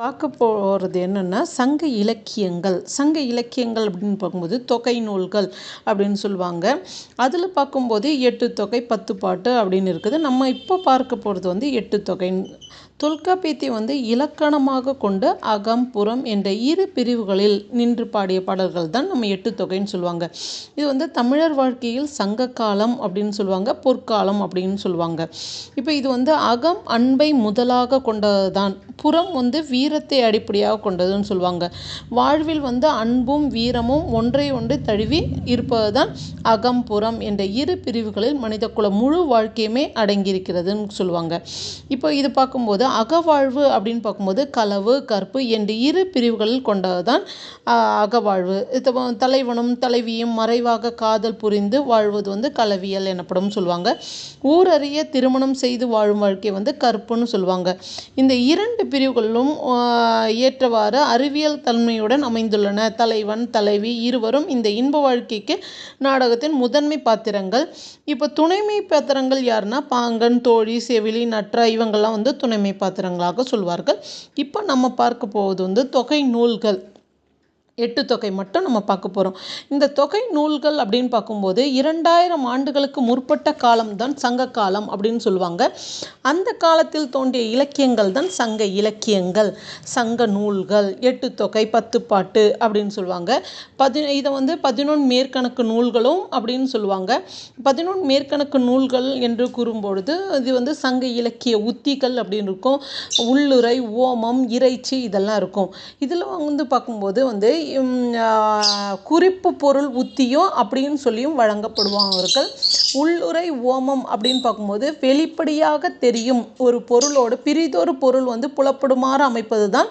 பார்க்க போகிறது என்னென்னா சங்க இலக்கியங்கள். சங்க இலக்கியங்கள் அப்படின்னு பார்க்கும்போது தொகை நூல்கள் அப்படின்னு சொல்லுவாங்க. அதில் பார்க்கும்போது எட்டு தொகை பத்து பாட்டு அப்படின்னு இருக்குது. நம்ம இப்போ பார்க்க போகிறது வந்து எட்டு தொகை தொல்காப்பியத்தை வந்து இலக்கணமாக கொண்டு அகம் புறம் என்ற இரு பிரிவுகளில் நின்று பாடிய பாடல்கள் தான் நம்ம எட்டு தொகைன்னு சொல்லுவாங்க. இது வந்து தமிழர் வாழ்க்கையில் சங்க காலம் அப்படின்னு சொல்லுவாங்க பொற்காலம் அப்படின்னு சொல்லுவாங்க. இப்போ இது வந்து அகம் அன்பை முதலாக கொண்டது தான் புறம் வந்து வீரத்தை அடிப்படையாக கொண்டதுன்னு சொல்லுவாங்க. வாழ்வில் வந்து அன்பும் வீரமும் ஒன்றை ஒன்று தழுவி இருப்பது தான் அகம் புறம் என்ற இரு பிரிவுகளில் மனித குல முழு வாழ்க்கையுமே அடங்கியிருக்கிறதுன்னு சொல்லுவாங்க. இப்போ இது பார்க்கும்போது அகவாழ்வு அப்படின்னு பார்க்கும்போது களவு கற்பு என்று இரு பிரிவுகளில் கொண்டது தான் அகவாழ்வு. தலைவனும் தலைவியும் மறைவாக காதல் புரிந்து வாழ்வது வந்து களவியல் எனப்படும் சொல்லுவாங்க. ஊரறிய திருமணம் செய்து வாழும் வாழ்க்கை வந்து கற்புன்னு சொல்லுவாங்க. இந்த இரண்டு பிரிவுகளிலும் ஏற்றவாறு அறிவியல் தன்மையுடன் அமைந்துள்ளன. தலைவன் தலைவி இருவரும் இந்த இன்ப வாழ்க்கைக்கு நாடகத்தின் முதன்மை பாத்திரங்கள். இப்போ துணைமை பாத்திரங்கள் யாருன்னா பாங்கன் தோழி செவிலி நற்றா இவங்கெல்லாம் வந்து துணைமை பாத்திரங்களாக சொல்வார்கள். இப்போ நம்ம பார்க்க போவது வந்து தொகை நூல்கள். எட்டு தொகை மட்டும் நம்ம பார்க்க போகிறோம் இந்த தொகை நூல்கள் அப்படின்னு பார்க்கும்போது இரண்டாயிரம் ஆண்டுகளுக்கு முற்பட்ட காலம் தான் சங்க காலம் அப்படின்னு சொல்லுவாங்க. அந்த காலத்தில் தோன்றிய இலக்கியங்கள் தான் சங்க இலக்கியங்கள். சங்க நூல்கள் எட்டு தொகை பத்து பாட்டு அப்படின்னு சொல்லுவாங்க. பதி இதை வந்து பதினொன்று மேற்கணக்கு நூல்களும் அப்படின்னு சொல்லுவாங்க. பதினொன்று மேற்கணக்கு நூல்கள் என்று கூறும்பொழுது இது வந்து சங்க இலக்கிய உத்திகள் அப்படின்னு இருக்கும். உள்ளுரை ஓமம் இறைச்சி இதெல்லாம் இருக்கும். இதில் வந்து பார்க்கும்போது வந்து குறிப்பு பொருள் உத்தியும் அப்படின்னு சொல்லியும் வழங்கப்படுவார்கள். உள்ளுரை ஓமம் அப்படின்னு பார்க்கும்போது வெளிப்படையாக தெரியும் ஒரு பொருளோடு பிரிதொரு பொருள் வந்து புலப்படுமாறு அமைப்பது தான்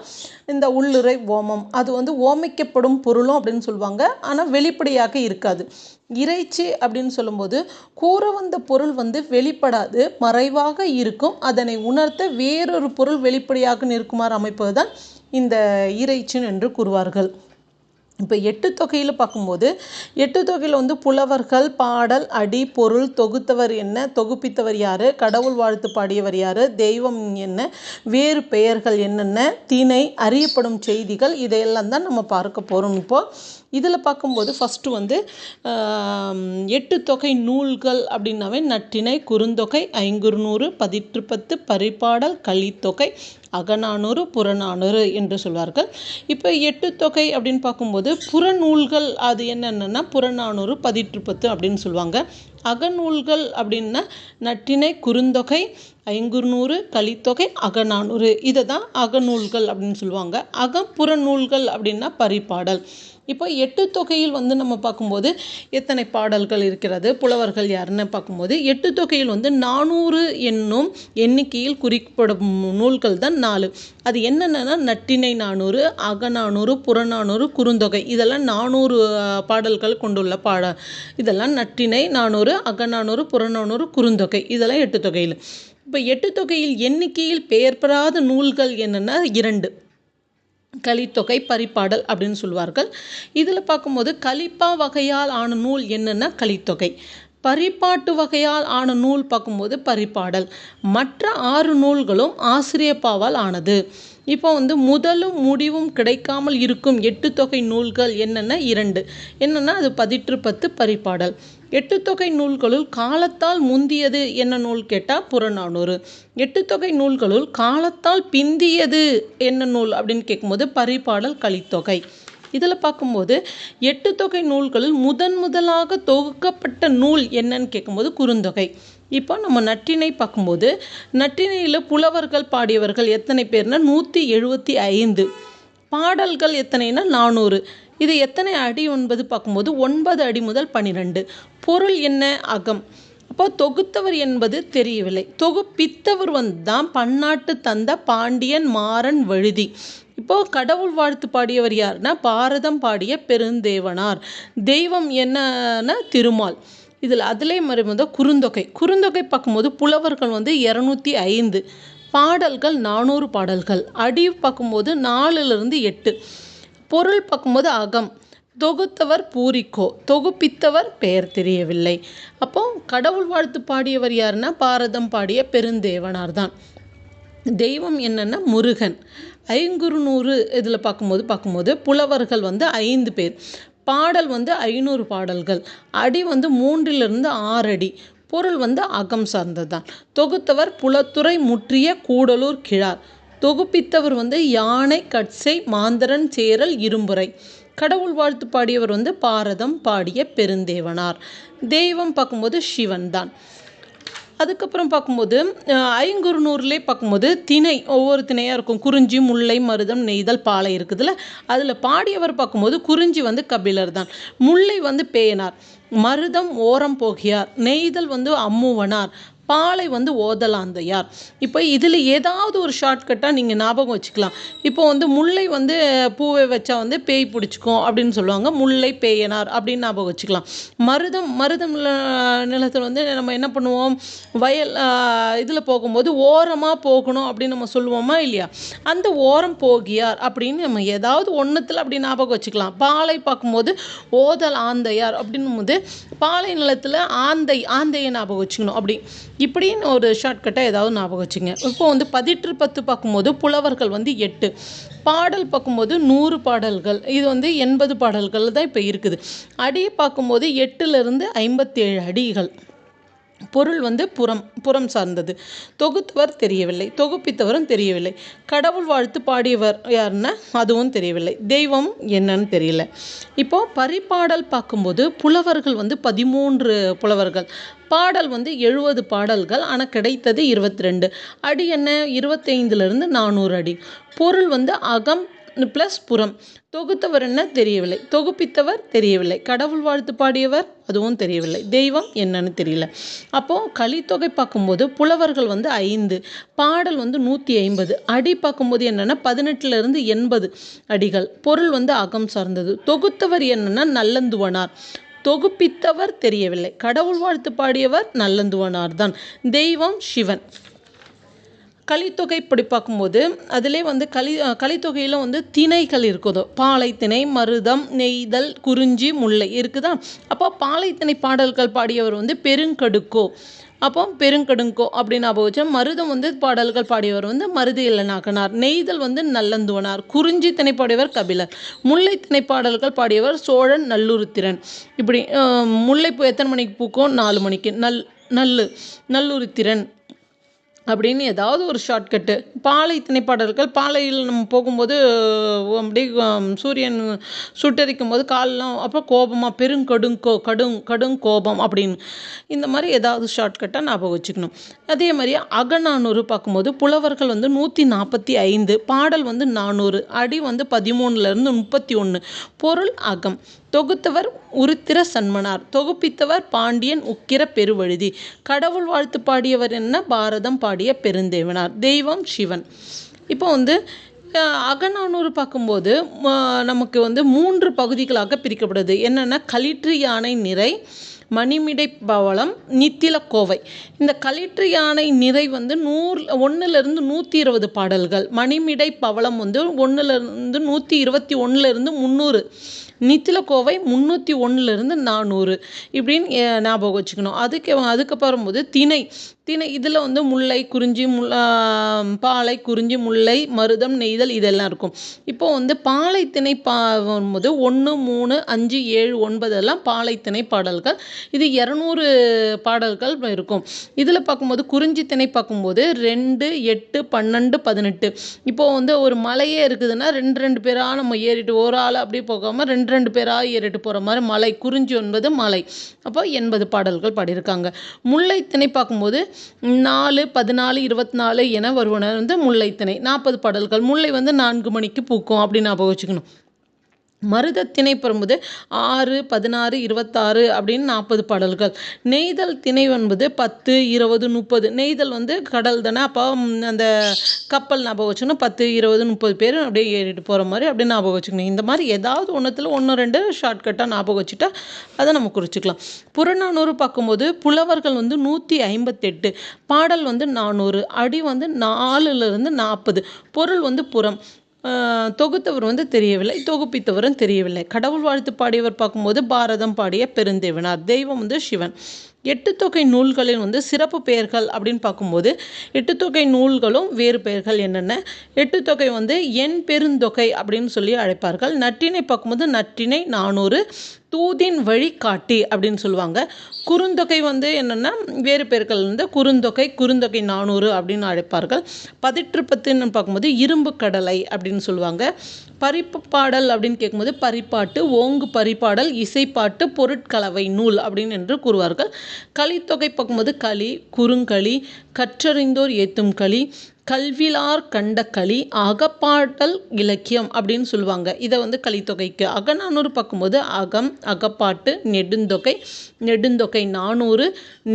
இந்த உள்ளுரை ஓமம். அது வந்து ஓமிக்கப்படும் பொருளும் அப்படின்னு சொல்லுவாங்க. ஆனால் வெளிப்படையாக இருக்காது. இறைச்சி அப்படின்னு சொல்லும்போது கூற வந்த பொருள் வந்து வெளிப்படாது மறைவாக இருக்கும். அதனை உணர்த்த வேறொரு பொருள் வெளிப்படையாக நிற்குமாறு அமைப்பது தான் இந்த இறைச்சின்னு என்று கூறுவார்கள். இப்போ எட்டு தொகையில் பார்க்கும்போது எட்டு தொகையில் வந்து புலவர்கள் பாடல் அடி பொருள் தொகுத்தவர் என்ன தொகுப்பித்தவர் யார் கடவுள் வாழ்த்து பாடியவர் யார் தெய்வம் என்ன வேறு பெயர்கள் என்னென்ன திணை அறியப்படும் செய்திகள் இதையெல்லாம் தான் நம்ம பார்க்க போகிறோம் இப்போது இதில் பார்க்கும்போது ஃபஸ்ட்டு வந்து எட்டு தொகை நூல்கள் அப்படின்னாவே நட்டினை குறுந்தொகை ஐங்குறுநூறு பதிற்றுப்பத்து பரிபாடல் கலித்தொகை அகநானூறு புறநானூறு என்று சொல்வார்கள். இப்போ எட்டு தொகை அப்படின்னு பார்க்கும்போது புறநூல்கள் அது என்னென்னா புறநானூறு பதிற்றுப்பத்து அப்படின்னு சொல்லுவாங்க. அகநூல்கள் அப்படின்னா நட்டினை குறுந்தொகை ஐங்குறுநூறு கலித்தொகை அகநானூறு. இதை தான் அகநூல்கள் அப்படின்னு சொல்லுவாங்க. அகப்புற நூல்கள் அப்படின்னா பரிபாடல். இப்போ எட்டு தொகையில் வந்து நம்ம பார்க்கும்போது எத்தனை பாடல்கள் இருக்கிறது புலவர்கள் யாருன்னு பார்க்கும்போது எட்டு தொகையில் வந்து நானூறு என்னும் எண்ணிக்கையில் குறிப்பிடும் நூல்கள் தான் நாலு. அது என்னென்னா நட்டினை நானூறு அகநானூறு புறநானூறு குறுந்தொகை இதெல்லாம் நானூறு பாடல்கள் கொண்டுள்ள பாட இதெல்லாம் நட்டினை நானூறு அகநானூறு புறநானூறு குறுந்தொகை இதெல்லாம் எட்டு தொகையில். இப்போ எட்டு தொகையில் எண்ணிக்கையில் பெயர் பெறாத நூல்கள் என்னென்னா இரண்டு. கலித்தொகை பரிப்பாடல் அப்படின்னு சொல்லுவார்கள் இதில் பார்க்கும்போது கலிப்பா வகையால் ஆன நூல் என்னென்னா கலித்தொகை. பரிப்பாட்டு வகையால் ஆன நூல் பார்க்கும்போது பரிப்பாடல். மற்ற ஆறு நூல்களும் ஆசிரியப்பாவால் ஆனது. இப்போ வந்து முதலும் முடிவும் கிடைக்காமல் இருக்கும் எட்டு தொகை நூல்கள் என்னென்ன இரண்டு. என்னென்னா அது பதிற்று பத்து பரிப்பாடல். எட்டுத்தொகை நூல்களுள் காலத்தால் முந்தியது என்ன நூல் கேட்டால் புறநானூறு. எட்டுத்தொகை நூல்களுள் காலத்தால் பிந்தியது என்ன நூல் அப்படின்னு கேட்கும்போது பரிபாடல் கலித்தொகை. இதில் பார்க்கும்போது எட்டு தொகை நூல்களில் முதன் முதலாக தொகுக்கப்பட்ட நூல் என்னன்னு கேட்கும்போது குறுந்தொகை. இப்போ நம்ம நற்றினை பார்க்கும்போது நற்றினையில் புலவர்கள் பாடியவர்கள் எத்தனை பேர்னா நூற்றி எழுபத்தி ஐந்து. பாடல்கள் எத்தனைனா நானூறு. இது எத்தனை அடி ஒன்பது பார்க்கும்போது ஒன்பது அடி முதல் பன்னிரெண்டு பொருள் என்ன அகம்? அப்போ தொகுத்தவர் என்பது தெரியவில்லை. தொகுப்பித்தவர் வந்து தான் பன்னாட்டு தந்த பாண்டியன் மாறன் வழுதி. இப்போது கடவுள் வாழ்த்து பாடியவர் யாருன்னா பாரதம் பாடிய பெருந்தேவனார். தெய்வம் என்னன்னா திருமால். இதில் அதிலே மறைமுத குறுந்தொகை. குறுந்தொகை பார்க்கும்போது புலவர்கள் வந்து இரநூத்தி ஐந்து. பாடல்கள் நானூறு பாடல்கள். அடி பார்க்கும்போது நாலுலேருந்து எட்டு. பொருள் பார்க்கும்போது அகம். தொகுத்தவர் பூரிக்கோ தொகுப்பித்தவர் பெயர் தெரியவில்லை. அப்போ கடவுள் வாழ்த்து பாடியவர் யாருன்னா பாரதம் பாடிய பெருந்தேவனார் தான். தெய்வம் என்னென்னா முருகன். ஐங்குறுநூறு இதில் பார்க்கும்போது பார்க்கும்போது புலவர்கள் வந்து ஐந்து பேர். பாடல் வந்து ஐநூறு பாடல்கள். அடி வந்து மூன்றிலிருந்து ஆறு அடி. பொருள் வந்து அகம் சார்ந்தது தான். தொகுத்தவர் புலத்துறை முற்றிய கூடலூர் கிழார். தொகுப்பித்தவர் வந்து யானை கட்சை மாந்தரன் சேரல் இரும்புரை. கடவுள் வாழ்த்து பாடியவர் வந்து பாரதம் பாடிய பெருந்தேவனார். தெய்வம் பார்க்கும்போது சிவன் தான் அதுக்கப்புறம் பார்க்கும்போது ஐங்குறுநூறுலே பார்க்கும்போது திணை ஒவ்வொரு திணையாக இருக்கும். குறிஞ்சி முல்லை மருதம் நெய்தல் பாலை இருக்குதுல்ல அதில் பாடியவர் பார்க்கும்போது குறிஞ்சி வந்து கபிலர் தான் முல்லை வந்து பேயனார். மருதம் ஓரம் போகியார். நெய்தல் வந்து அம்முவனார். பாலை வந்து ஓதலாந்தையார் இப்போ இதில் ஏதாவது ஒரு ஷார்ட்கட்டாக நீங்கள் ஞாபகம் வச்சுக்கலாம். இப்போ வந்து முல்லை வந்து பூவை வச்சா வந்து பேய் பிடிச்சிக்கும் அப்படின்னு சொல்லுவாங்க. முல்லை பேயனார் அப்படின்னு ஞாபகம் வச்சுக்கலாம். மருதம் மருதம் நிலத்தில் வந்து நம்ம என்ன பண்ணுவோம்? வயல் இதில் போகும்போது ஓரமாக போகணும் அப்படின்னு நம்ம சொல்லுவோமா இல்லையா? அந்த ஓரம் போகியார் அப்படின்னு நம்ம ஏதாவது ஒன்றுத்தில் அப்படி ஞாபகம் வச்சுக்கலாம். பாலை பார்க்கும்போது ஓதல் ஆந்தையார் அப்படின்னும் போது பாலை நிலத்தில் ஆந்தை ஆந்தையை ஞாபகம் வச்சுக்கணும். அப்படி இப்படின்னு ஒரு ஷார்ட்கட்டாக ஏதாவது ஞாபகம் வச்சுங்க. இப்போ வந்து பதிற்று பத்து பார்க்கும்போது புலவர்கள் வந்து எட்டு. பாடல் பார்க்கும்போது நூறு பாடல்கள். இது வந்து எண்பது பாடல்கள் தான் இப்போ இருக்குது. அடி பார்க்கும்போது எட்டுலேருந்து ஐம்பத்தேழு அடிகள். பொருள் வந்து புறம் புறம் சார்ந்தது. தொகுத்தவர் தெரியவில்லை. தொகுப்பித்தவரும் தெரியவில்லை. கடவுள் வாழ்த்து பாடியவர் யாருன்னா அதுவும் தெரியவில்லை. தெய்வம் என்னன்னு தெரியல. இப்போ பரிபாடல் பார்க்கும்போது புலவர்கள் வந்து பதிமூன்று புலவர்கள். பாடல் வந்து எழுபது பாடல்கள் ஆனால் கிடைத்தது இருபத்தி ரெண்டு அடி என்ன? இருபத்தைந்துலேருந்து நானூறு அடி. பொருள் வந்து அகம் ப்ளஸ் புறம். தொகுத்தவர் என்ன? தெரியவில்லை. தொகுப்பித்தவர் தெரியவில்லை. கடவுள் வாழ்த்து பாடியவர்? அதுவும் தெரியவில்லை. தெய்வம் என்னன்னு தெரியல. அப்போது கலித்தொகை பார்க்கும்போது புலவர்கள் வந்து ஐந்து பாடல் வந்து நூற்றி ஐம்பது. அடி பார்க்கும்போது என்னென்னா பதினெட்டுலேருந்து எண்பது அடிகள். பொருள் வந்து அகம் சார்ந்தது. தொகுத்தவர் என்னென்னா நல்லந்துவனார். தொகுப்பித்தவர் தெரியவில்லை. கடவுள் வாழ்த்து பாடியவர் நல்லந்துவனார் தான். தெய்வம் சிவன். கலித்தொகை இப்படி பார்க்கும்போது அதிலே வந்து கலி கலித்தொகையில் வந்து திணைகள் இருக்குதோ? பாலைத்திணை மருதம் நெய்தல் குறிஞ்சி முல்லை இருக்குதா? அப்போ பாலைத்திணை பாடல்கள் பாடியவர் வந்து பெருங்கடுக்கோ. அப்போ பெருங்கடுங்கோ அப்படின்னு ஞாபகம் வச்சோம் மருதம் வந்து பாடல்கள் பாடியவர் வந்து மருது இளநாக்கனார் நெய்தல் வந்து நல்லந்துவனார். குறிஞ்சி திணை பாடியவர் கபிலர். முல்லை திணைப்பாடல்கள் பாடியவர் சோழன் நல்லுருத்திரன். இப்படி முல்லை முல்லைப்பூ எத்தனை மணிக்கு பூக்கும்? நாலு மணிக்கு. நல் நல்லு நல்லுருத்திரன். அப்படின்னு ஏதாவது ஒரு ஷார்ட்கட்டு பாலை திணைப்பாடல்கள் பாலையில் நம்ம போகும்போது அப்படியே சூரியன் சுட்டரிக்கும் போது காலெலாம் அப்போ கோபமாக பெருங்கடுங் கோ கடும் கடும் கோபம் அப்படின்னு. இந்த மாதிரி ஏதாவது ஷார்ட்கட்டாக ஞாபகம் வச்சுக்கணும். அதே மாதிரி அகநானூறு பார்க்கும்போது புலவர்கள் வந்து நூற்றி நாற்பத்தி ஐந்து பாடல் வந்து நானூறு அடி வந்து பதிமூணுலேருந்து முப்பத்தி ஒன்று பொருள் அகம். தொகுத்தவர் உருத்திர சன்மனார் தொகுப்பித்தவர் பாண்டியன் உக்கிர பெருவழுதி. கடவுள் வாழ்த்து பாடியவர் என்ன? பாரதம் பாடிய பெருந்தேவனார். தெய்வம் சிவன். இப்போ வந்து அகநானூறு பார்க்கும்போது நமக்கு வந்து மூன்று பகுதிகளாக பிரிக்கப்படுது. என்னென்னா களிற்று யானை நிறை மணிமிடை பவளம் நித்தில கோவை. இந்த களிற்று யானை நிறை வந்து நூறு ஒன்றுலேருந்து நூற்றி இருபது பாடல்கள். மணிமிடை பவளம் வந்து ஒன்றுலேருந்து நூற்றி இருபத்தி ஒன்றுலேருந்து முந்நூறு. நித்தில கோவை முந்நூற்றி ஒன்றுலேருந்து நானூறு. இப்படின்னு ஞாபகம் வச்சுக்கணும். அதுக்கு அதுக்கப்புறம் போது திணை. திணை இதில் வந்து முல்லை குறிஞ்சி முல் பாலை குறிஞ்சி முல்லை மருதம் நெய்தல் இதெல்லாம் இருக்கும். இப்போ வந்து பாலை திணை பா வரும்போது ஒன்று மூணு அஞ்சு ஏழு ஒன்பதெல்லாம் பாலை திணை பாடல்கள். இது இரநூறு பாடல்கள் இருக்கும். இதில் பார்க்கும்போது குறிஞ்சி திணை பார்க்கும்போது ரெண்டு எட்டு பன்னெண்டு பதினெட்டு. இப்போ வந்து ஒரு மலையே இருக்குதுன்னா ரெண்டு ரெண்டு பேராக நம்ம ஏறிட்டு ஒரு ஆள் அப்படியே போகாமல் ரெண்டு ரெண்டு பேராக ஏறிட்டு போகிற மாதிரி மலை குறிஞ்சி ஒன்பது மலை. அப்போ எண்பது பாடல்கள் பாடியிருக்காங்க. முல்லை திணை பார்க்கும்போது நாலு பதினாலு இருபத்தி நாலு என வருவன வந்து முல்லைத்திணை நாற்பது பாடல்கள். முல்லை வந்து நான்கு மணிக்கு பூக்கும் அப்படின்னு ஞாபகம் வச்சுக்கணும். மருத திணை பெறும்போது ஆறு பதினாறு இருபத்தாறு அப்படின்னு நாற்பது பாடல்கள். நெய்தல் திணை என்பது பத்து இருபது முப்பது. நெய்தல் வந்து கடல் தானே அப்போ அந்த கப்பல் ஞாபகம் வச்சுக்கணும். பத்து இருபது முப்பது பேர் அப்படியே ஏறிட்டு போகிற மாதிரி அப்படியே ஞாபகம் வச்சுக்கணும். இந்த மாதிரி ஏதாவது ஒன்றுத்தில் ஒன்று ரெண்டு ஷார்ட்கட்டாக ஞாபகம் வச்சுட்டா அதை நம்ம குறிச்சிக்கலாம். புறநானூறு பார்க்கும்போது புலவர்கள் வந்து நூற்றி ஐம்பத்தெட்டு பாடல் வந்து நானூறு அடி வந்து நாலுலேருந்து நாற்பது பொருள் வந்து புறம். தொகுத்தவர் வந்து தெரியவில்லை தொகுப்பித்தவரும் தெரியவில்லை. கடவுள் வாழ்த்து பாடியவர் பார்க்கும்போது பாரதம் பாடிய பெருந்தேவனார் தெய்வம் வந்து சிவன். எட்டு தொகை நூல்களில் வந்து சிறப்பு பெயர்கள் அப்படின்னு பார்க்கும்போது எட்டு தொகை நூல்களும் வேறு பெயர்கள் என்னென்ன? எட்டு தொகை வந்து என் பெருந்தொகை அப்படின்னு சொல்லி அழைப்பார்கள். நற்றினை பார்க்கும்போது நட்டினை நானூறு தூதின் வழிகாட்டி அப்படின்னு சொல்லுவாங்க. குறுந்தொகை வந்து என்னென்னா வேறு பெயர்கள் வந்து குறுந்தொகை குறுந்தொகை நானூறு அப்படின்னு அழைப்பார்கள். பதிற்றுப்பத்துன்னு பார்க்கும்போது இரும்பு கடலை அப்படின்னு சொல்லுவாங்க. பரிப்பு பாடல் அப்படின்னு கேட்கும்போது பரிப்பாட்டு ஓங்கு பரிப்பாடல் இசைப்பாட்டு பொருட்கலவை நூல் அப்படின்னு என்று கூறுவார்கள். கலித்தொகை பார்க்கும்போது களி குறுங்களி கற்றறிந்தோர் ஏத்தும் களி கல்விலார் கண்ட களி அகப்பாடல் இலக்கியம் அப்படின்னு சொல்லுவாங்க. இதை வந்து கலித்தொகைக்கு. அகநானூறு பார்க்கும்போது அகம் அகப்பாட்டு நெடுந்தொகை நெடுந்தொகை நானூறு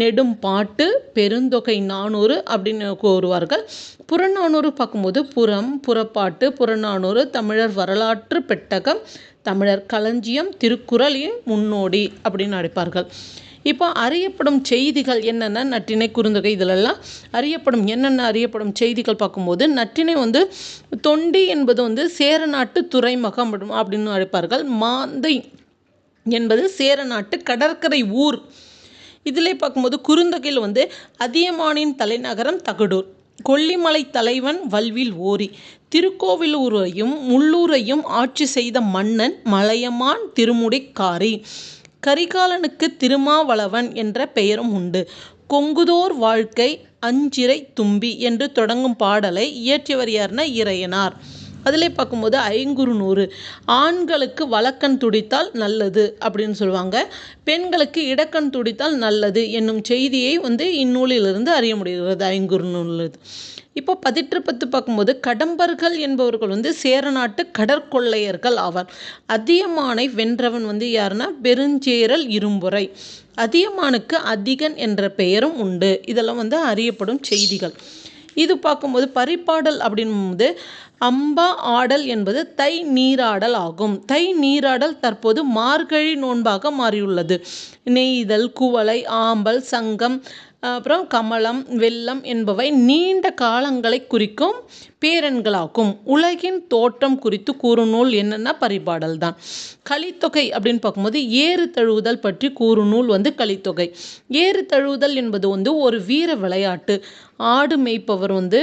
நெடும் பாட்டு பெருந்தொகை நானூறு அப்படின்னு கூறுவார்கள். புறநானூறு பார்க்கும்போது புறம் புறப்பாட்டு புறநானூறு தமிழர் வரலாற்று பெட்டகம் தமிழர் களஞ்சியம் திருக்குறளின் முன்னோடி அப்படின்னு அழைப்பார்கள். இப்போ அறியப்படும் செய்திகள் என்னென்ன? நற்றினை குறுந்தொகை இதிலெல்லாம் அறியப்படும் என்னென்ன அறியப்படும் செய்திகள் பார்க்கும்போது நற்றினை வந்து தொண்டி என்பது வந்து சேர நாட்டு துறைமுகம் அப்படின்னு அழைப்பார்கள். மாந்தை என்பது சேர நாட்டு கடற்கரை ஊர். இதிலே பார்க்கும்போது குறுந்தொகையில் வந்து அதியமானின் தலைநகரம் தகடூர். கொல்லிமலை தலைவன் வல்வில் ஓரி. திருக்கோவிலூரையும் முள்ளூரையும் ஆட்சி செய்த மன்னன் மலையமான் திருமுடிக்காரி. கரிகாலனுக்கு திருமாவளவன் என்ற பெயரும் உண்டு. கொங்குதோர் வாழ்க்கை அஞ்சிறை தும்பி என்று தொடங்கும் பாடலை இயற்றியவர் யார்னா இறையனார். அதிலே பார்க்கும்போது ஐங்குறு நூறு. ஆண்களுக்கு வழக்கண் துடித்தால் நல்லது அப்படின்னு சொல்லுவாங்க. பெண்களுக்கு இடக்கண் துடித்தால் நல்லது என்னும் செய்தியை வந்து இந்நூலிலிருந்து அறிய முடிகிறது ஐங்குறு நூலில் இப்போ பதிற்று பத்து பார்க்கும்போது கடம்பர்கள் என்பவர்கள் வந்து சேரநாட்டு கடற்கொள்ளையர்கள் ஆவார். அதியமானை வென்றவன் வந்து யாருன்னா? பெருஞ்சேரல் இரும்புரை. அதியமானுக்கு அதிகன் என்ற பெயரும் உண்டு. இதெல்லாம் வந்து அறியப்படும் செய்திகள். இது பார்க்கும்போது பரிபாடல் அப்படின்போது அம்பா ஆடல் என்பது தை நீராடல் ஆகும். தை நீராடல் தற்போது மார்கழி நோன்பாக மாறியுள்ளது. நெய்தல் குவளை ஆம்பல் சங்கம் அப்புறம் கமலம் வெள்ளம் என்பவை நீண்ட காலங்களை குறிக்கும் பேரன்களாகும். உலகின் தோற்றம் குறித்து கூறும் நூல் என்னென்னா பரிபாடல் தான். கலித்தொகை அப்படின்னு பார்க்கும்போது ஏறு தழுவுதல் பற்றி கூறும் நூல் வந்து கலித்தொகை. ஏறு தழுவுதல் என்பது வந்து ஒரு வீர விளையாட்டு. ஆடு மேய்ப்பவர் வந்து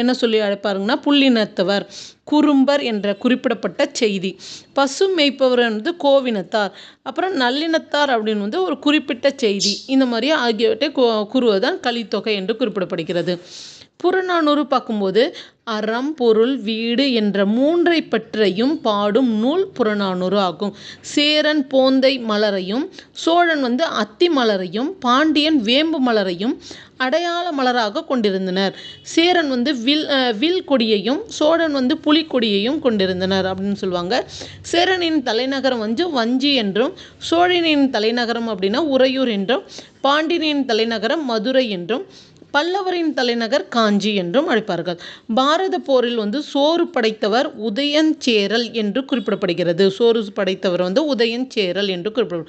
என்ன சொல்லி அழைப்பாருங்கன்னா புள்ளினத்தவர் குறும்பர் என்ற குறிப்பிடப்பட்ட செய்தி. பசு மேய்ப்பவர் வந்து கோவினத்தார். அப்புறம் நல்லினத்தார் அப்படின்னு வந்து ஒரு குறிப்பிட்ட செய்தி. இந்த மாதிரி ஆகியவற்றை கூறுவதுதான் கலித்தொகை என்று குறிப்பிடப்படுகிறது. புறநானூறு பார்க்கும்போது அறம் பொருள் வீடு என்ற மூன்றை பற்றியும் பாடும் நூல் புறநானூறு ஆகும். சேரன் போந்தை மலரையும் சோழன் வந்து அத்தி மலரையும் பாண்டியன் வேம்பு மலரையும் அடையாள மலராக கொண்டிருந்தனர். சேரன் வந்து வில் வில் கொடியையும் சோழன் வந்து புலிக்கொடியையும் கொண்டிருந்தனர் அப்படின்னு சொல்லுவாங்க. சேரனின் தலைநகரம் வந்து வஞ்சி என்றும் சோழனின் தலைநகரம் அப்படின்னா உறையூர் என்றும் பாண்டியனின் தலைநகரம் மதுரை என்றும் பல்லவரின் தலைநகர் காஞ்சி என்றும் அழைப்பார்கள். பாரத போரில் வந்து சோறு படைத்தவர் உதயஞ்சேரல் என்று குறிப்பிடப்படுகிறது. சோறு படைத்தவர் வந்து உதயஞ்சேரல் என்று குறிப்பிட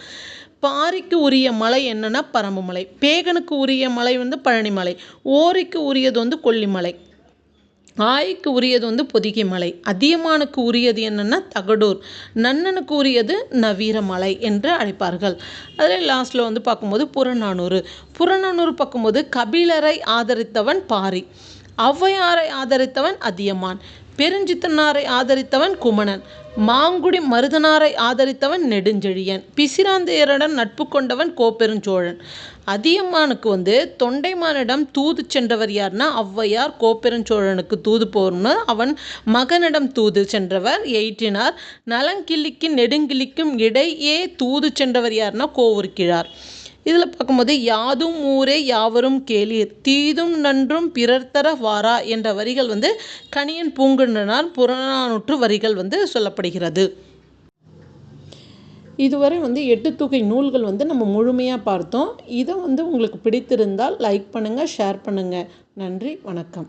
பாரிக்கு உரிய மலை என்னன்னா பரம்புமலை பேகனுக்கு உரிய மலை வந்து பழனிமலை ஓரிக்கு உரியது வந்து கொல்லிமலை ஆய்க்கு உரியது வந்து பொதிகை மலை. அதியமானுக்கு உரியது என்னென்னா தகடூர். நன்னனுக்கு உரியது நவீரமலை என்று அழைப்பார்கள். அதில் லாஸ்ட்டில் வந்து பார்க்கும்போது புறநானூறு. புறநானூறு பார்க்கும்போது கபிலரை ஆதரித்தவன் பாரி. ஔவையாரை ஆதரித்தவன் அதியமான். பெருஞ்சித்தனாரை ஆதரித்தவன் குமணன். மாங்குடி மருதனாரை ஆதரித்தவன் நெடுஞ்செழியன். பிசிராந்தையருடன் நட்பு கொண்டவன் கோப்பெருஞ்சோழன். அதியமானுக்கு வந்து தொண்டைமானிடம் தூது சென்றவர் யார்னா ஔவையார். கோப்பெருஞ்சோழனுக்கு தூது போர்னு அவன் மகனிடம் தூது சென்றவர் எயிட்டினார் நலங்கிள்ளிக்கும் நெடுங்கிள்ளிக்கும் இடையே தூது சென்றவர் யார்னா கோவூர்கிழார். இதில் பார்க்கும்போது யாதும் ஊரே யாவரும் கேளீர். தீதும் நன்றும் பிறர் தர வாரா என்ற வரிகள் வந்து கணியன் பூங்குன்றனார் புறநானூற்று வரிகள் வந்து சொல்லப்படுகிறது. இதுவரை வந்து எட்டு தொகை நூல்கள் வந்து நம்ம முழுமையாக பார்த்தோம். இதை வந்து உங்களுக்கு பிடித்திருந்தால் லைக் பண்ணுங்கள் ஷேர் பண்ணுங்கள் நன்றி வணக்கம்.